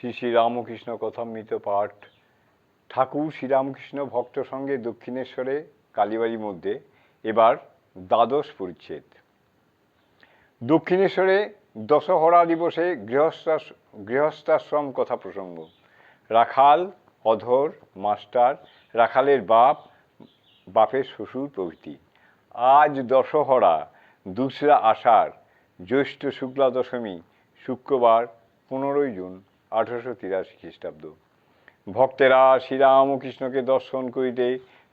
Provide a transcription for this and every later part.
শ্রী শ্রী রামকৃষ্ণ কথামৃত পাঠ। ঠাকুর শ্রীরামকৃষ্ণ ভক্ত সঙ্গে দক্ষিণেশ্বরে, কালীবাড়ির মধ্যে। এবার দ্বাদশ পরিচ্ছেদ। দক্ষিণেশ্বরে দশহরা দিবসে গৃহস্থাস গৃহস্থাশ্রম কথা প্রসঙ্গ। রাখাল, অধর, মাস্টার, রাখালের বাপ, বাপের শ্বশুর প্রভৃতি। আজ দশহরা, দুসরা আষাঢ়, জ্যৈষ্ঠ শুক্লা দশমী, শুক্রবার, পনেরোই জুন। আঠারোশো তিরাশি খ্রিস্টাব্দ। ভক্তেরা শ্রীরামকৃষ্ণকে দর্শন করিতে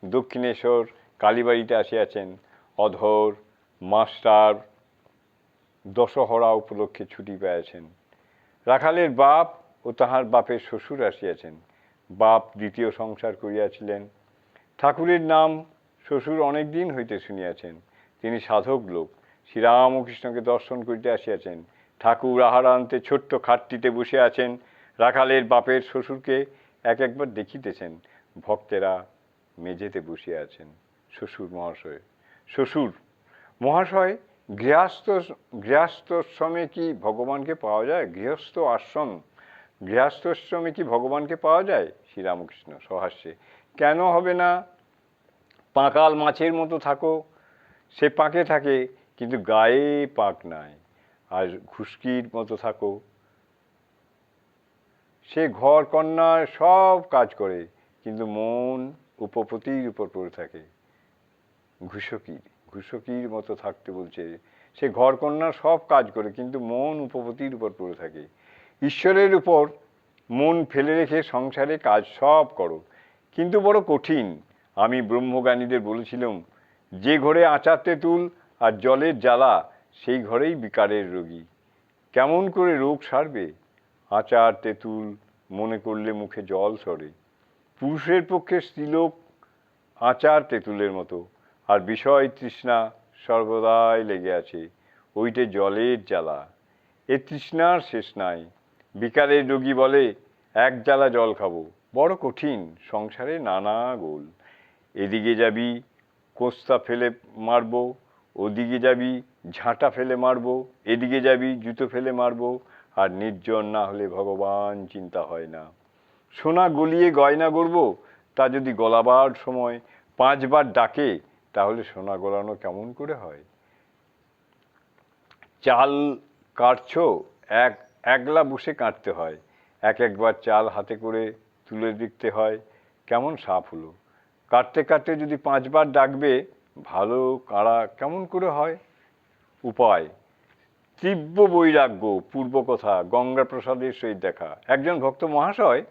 দক্ষিণেশ্বর কালীবাড়িতে আসিয়াছেন। অধর, মাস্টার, দশহরা উপলক্ষে ছুটি পেয়েছেন রাখালের বাপ ও তাহার বাপের শ্বশুর আসিয়াছেন। বাপ দ্বিতীয় সংসার করিয়াছিলেন। ঠাকুরের নাম শ্বশুর অনেক দিন হইতে শুনিয়াছেন। তিনি সাধক লোক। শ্রীরামকৃষ্ণকে দর্শন করিতে আসিয়াছেন। ঠাকুর আহারান্তে ছোট্ট খাটটিতে বসে আছেন। রাখালের বাপের শ্বশুরকে এক একবার দেখিতেছেন। ভক্তেরা মেঝেতে বসে আছেন শ্বশুর মহাশয়। শ্বশুর, মহাশয়, গৃহস্থ, গৃহস্থশ্রমে কি ভগবানকে পাওয়া যায়? গৃহস্থ আশ্রম, গৃহস্থশ্রমে কি ভগবানকে পাওয়া যায়? শ্রীরামকৃষ্ণ সহাস্যে। কেন হবে না? পাঁকাল মাছের মতো থাকো, সে পাকে থাকে, কিন্তু গায়ে পাক নাই। আর ঘুষকির মতো থাকো সে ঘর, কন্যা সব কাজ করে, কিন্তু মন উপপতির উপর পড়ে থাকে। ঘুষকির ঘুষকির মতো থাকতে বলছে। সে ঘর, কন্যা সব কাজ করে, কিন্তু মন উপপতির উপর পড়ে থাকে। ঈশ্বরের উপর মন ফেলে রেখে সংসারে কাজ সব করো, কিন্তু বড় কঠিন। আমি ব্রহ্মজ্ঞানীদের বলেছিলাম, যে ঘরে আচার তেঁতুল আর জলের জ্বালা, সেই ঘরেই বিকারের রোগী। কেমন করে রোগ সারবে? আচার তেঁতুল মনে করলে মুখে জল সরে। পুরুষের পক্ষে স্ত্রীলোক আচার তেঁতুলের মতো। আর বিষয় তৃষ্ণা সর্বদাই লেগে আছে, ওইটে জলের জ্বালা। এ তৃষ্ণার শেষ নাই। বিকালের রোগী বলে, এক জ্বালা জল খাব, বড় কঠিন, সংসারে নানা গোল। এদিকে যাবি, কোস্তা ফেলে মারবো, ওদিকে যাবি, ঝাঁটা ফেলে মারবো, এদিকে যাবি, জুতো ফেলে মারবো আর নির্জন না হলে ভগবান চিন্তা হয় না। সোনা গলিয়ে গয়না গড়বো, তা যদি গলাবার সময় পাঁচবার ডাকে, তাহলে সোনা গলানো কেমন করে হয়? চাল কাটছো, এক, একলা বসে কাটতে হয়। এক একবার চাল হাতে করে তুলে দেখতে হয়, কেমন সাপ হলো। কাটতে কাটতে যদি পাঁচবার ডাকবে, ভালো কাড়া কেমন করে হয়? উপায় তীব্র বৈরাগ্য, পূর্ব কথা, গঙ্গা প্রসাদের সহিত দেখা। একজন ভক্ত মহাশয়,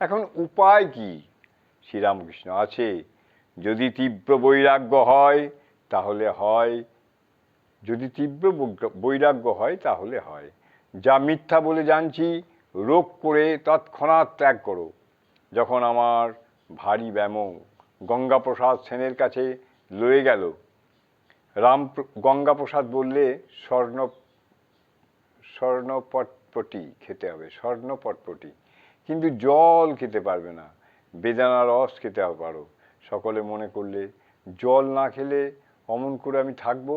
এখন উপায় কি? শ্রীরামকৃষ্ণ, আছে। যদি তীব্র বৈরাগ্য হয়, তাহলে হয়। যদি তীব্র বৈরাগ্য হয়, তাহলে হয়। যা মিথ্যা বলে জানছি, রোগ করে তৎক্ষণাৎ ত্যাগ করো। যখন আমার ভারী ব্যামো গঙ্গাপ্রসাদ সেনের কাছে লয়ে গেল, রাম গঙ্গাপ্রসাদ বললে স্বর্ণ স্বর্ণপটপটি খেতে হবে, স্বর্ণপটপটি। কিন্তু জল খেতে পারবে না বেদানা রস খেতে পারো সকলে মনে করলে, জল না খেলে অমন করে আমি থাকব,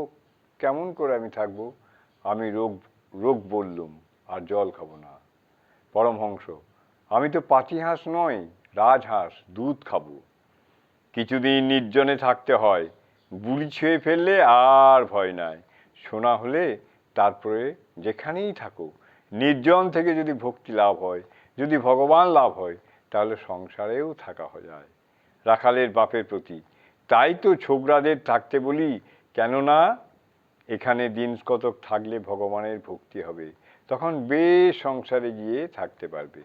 কেমন করে আমি থাকব? আমি রোগ রোগ বললুম, আর জল খাব না। পরমহংস আমি তো পাতিহাঁস নয় রাজহাঁস দুধ খাব। কিছুদিন নির্জনে থাকতে হয় বুড়ি ছুঁয়ে ফেললে আর ভয় নাই। সোনা হলে তারপরে যেখানেই থাকো নির্জন থেকে যদি ভক্তি লাভ হয়, যদি ভগবান লাভ হয়, তাহলে সংসারেও থাকা হয়ে যায়। রাখালের বাপের প্রতি, তাই তো ছোকরাদের থাকতে বলি, কেননা এখানে দিন কতক থাকলে ভগবানের ভক্তি হবে, তখন বেশ সংসারে গিয়ে থাকতে পারবে।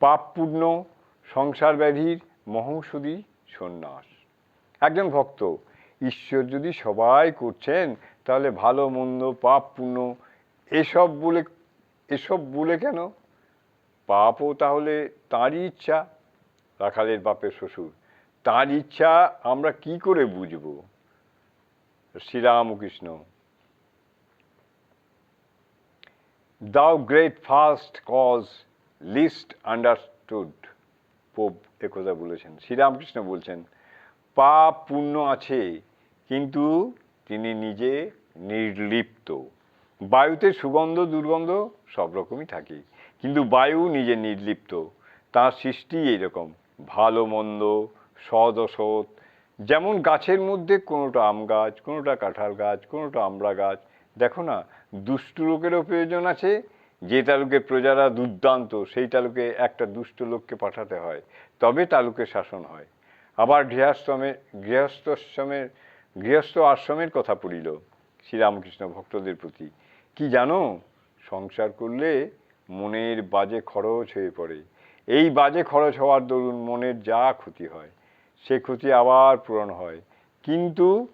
পাপ পূর্ণ, সংসার ব্যাধির মহৌষধি সন্ন্যাস। একজন ভক্ত, ঈশ্বর যদি সবাই করছেন, তাহলে ভালো, মন্দ, পাপ পুণ্য এসব বলে এসব বলে কেন? পাপও তাহলে তাঁরই ইচ্ছা, রাখালের বাপের শ্বশুর। তার ইচ্ছা আমরা কি করে বুঝব? Sri Ramakrishna thou great first cause least understood Pope একথা বলেছেন। শ্রীরামকৃষ্ণ বলছেন, পাপ পুণ্য আছে, কিন্তু তিনি নিজে নির্লিপ্ত। বায়ুতে সুগন্ধ, দুর্গন্ধ সব রকমই থাকে কিন্তু বায়ু নিজে নির্লিপ্ত। তার সৃষ্টি এইরকম। ভালো, মন্দ সৎ অসৎ। যেমন গাছের মধ্যে কোনোটা আম গাছ, কোনোটা কাঁঠাল গাছ, কোনোটা আমড়া গাছ। দেখো না, দুষ্ট লোকেরও প্রয়োজন আছে। যে তালুকের প্রজারা দুর্দান্ত, সেই তালুকে একটা দুষ্ট লোককে পাঠাতে হয়। তবে তালুকে শাসন হয়। আবার গৃহাশ্রমের গৃহস্থাশ্রমের, গৃহস্থ আশ্রমের কথা পড়িল। শ্রীরামকৃষ্ণ ভক্তদের প্রতি। কি জানো? সংসার করলে মনের বাজে খরচ হয়ে পড়ে। এই বাজে খরচ হওয়ার দরুন মনের যা ক্ষতি হয়, সে ক্ষতি আবার পূরণ হয়। কিন্তু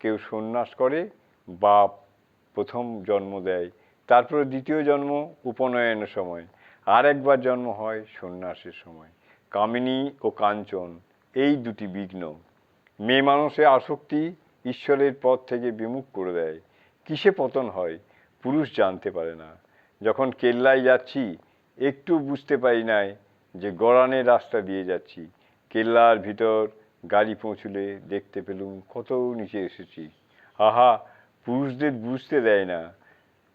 কেউ সন্ন্যাস করে বা প্রথম জন্ম দেয়, তারপরে দ্বিতীয় জন্ম উপনয়নের সময়, আর একবার জন্ম হয় সন্ন্যাসের সময়। কামিনী ও কাঞ্চন, এই দুটি বিঘ্ন। মেয়ে মানুষের আসক্তি ঈশ্বরের পথ থেকে বিমুখ করে দেয়। কিসে পতন হয়? পুরুষ জানতে পারে না। যখন কেল্লায় যাচ্ছি, একটু বুঝতে পারি নাই যে গড়ানের রাস্তা দিয়ে যাচ্ছি। কেল্লার ভিতর গাড়ি পৌঁছলে দেখতে পেলুম কত নিচে এসেছি। আহা, পুরুষদের বুঝতে দেয় না।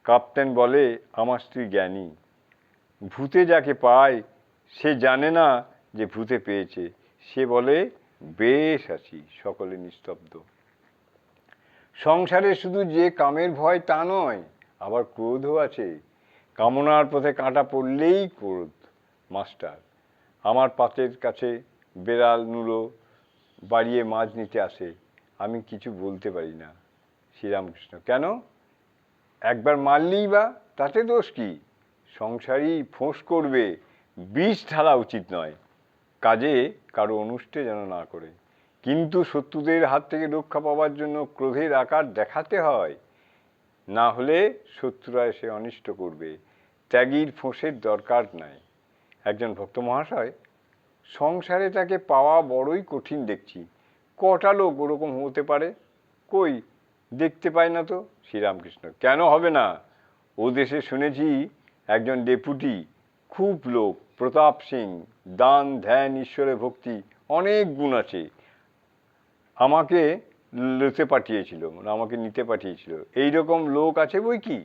কাপ্তেন বলে, আমার স্ত্রী জ্ঞানী। ভূতে যাকে পায়, সে জানে না যে ভূতে পেয়েছে। সে বলে, বেশ আছি, সকলে নিস্তব্ধ। সংসারে শুধু যে কামের ভয় তা নয় আবার ক্রোধও আছে কামনার পথে কাঁটা পড়লেই ক্রোধ, মাস্টার। আমার পাতের কাছে বেড়াল নুলো বাড়িয়ে মাছ নিতে আসে, আমি কিছু বলতে পারি না। শ্রীরামকৃষ্ণ, কেন? একবার মারলেই বা তাতে দোষ কি? সংসারই ফোঁস করবে, বিষ ঢালা উচিত নয়। কাজে কারও অনুষ্ঠে যেন না করে। কিন্তু শত্রুদের হাত থেকে রক্ষা পাওয়ার জন্য ক্রোধের আকার দেখাতে হয়। না হলে শত্রুরা এসে অনিষ্ট করবে। ত্যাগীর ফোঁসের দরকার নাই। একজন ভক্ত মহাশয়, সংসারে তাকে পাওয়া বড়ই কঠিন দেখছি। কটা লোক ওরকম হতে পারে? কই? দেখতে পায় না তো। শ্রীরামকৃষ্ণ, কেন হবে না? ও দেশে শুনেছি একজন ডেপুটি, খুব লোক, প্রতাপ সিং, দান, ধ্যান ঈশ্বরে ভক্তি, অনেক গুণ আছে। আমাকে লুতে পাঠিয়েছিল মানে আমাকে নিতে পাঠিয়েছিল। এইরকম লোক আছে বই কি?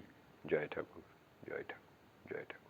জয় ঠাকুর জয় ঠাকুর জয় ঠাকুর।